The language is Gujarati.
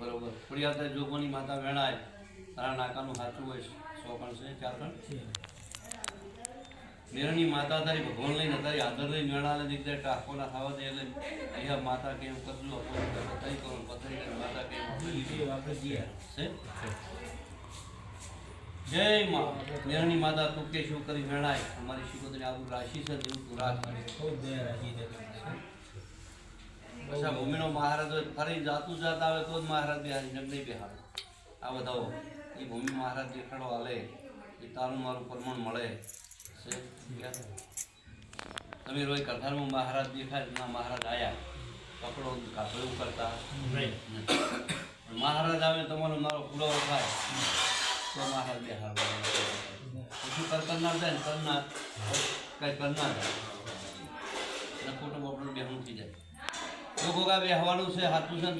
બરોબર. ખોડિયાર જોગોની માતા વેણાય. તારા નાકાનું સાચું હોય સો પણ છે ચાર પણ. મેરની માતા તારી ભગવાન લઈને તારી આદર લઈને વેણા લઈને એક જગ્યાએ ના ખાવા દે એટલે અહીંયા માતા કેમ કરજો પથરી કરો પથરી માતા કેમ છે? જય માં. મેરની માતા તું કે શું કરી વેણાય અમારી શિકોતરી આવું રાશિ છે તેવું તું રાખ પછી ભૂમિનો મહારાજ હોય ફરી જાતું જાત આવે તો જ મહારાજ બિહારી જગ નહીં બિહારે આ બધાઓ. એ ભૂમિ મહારાજ દેખાડો હાલે. એ તારું મારું પ્રમાણ મળે. તમે રોય કથારમાં મહારાજ દેખાય ના મહારાજ આવ્યા પકડો કાપડું એવું કરતા. મહારાજ આવે તમારો મારો પૂરો થાય. તો મહારાજ બિહાર પછી કર કરનાર જાય ને કરનાર કઈ કરનાર જાય અને ખોટું આપણું બેહું થઈ જાય. જો ગોગા બેહવાનું છે હાથું છે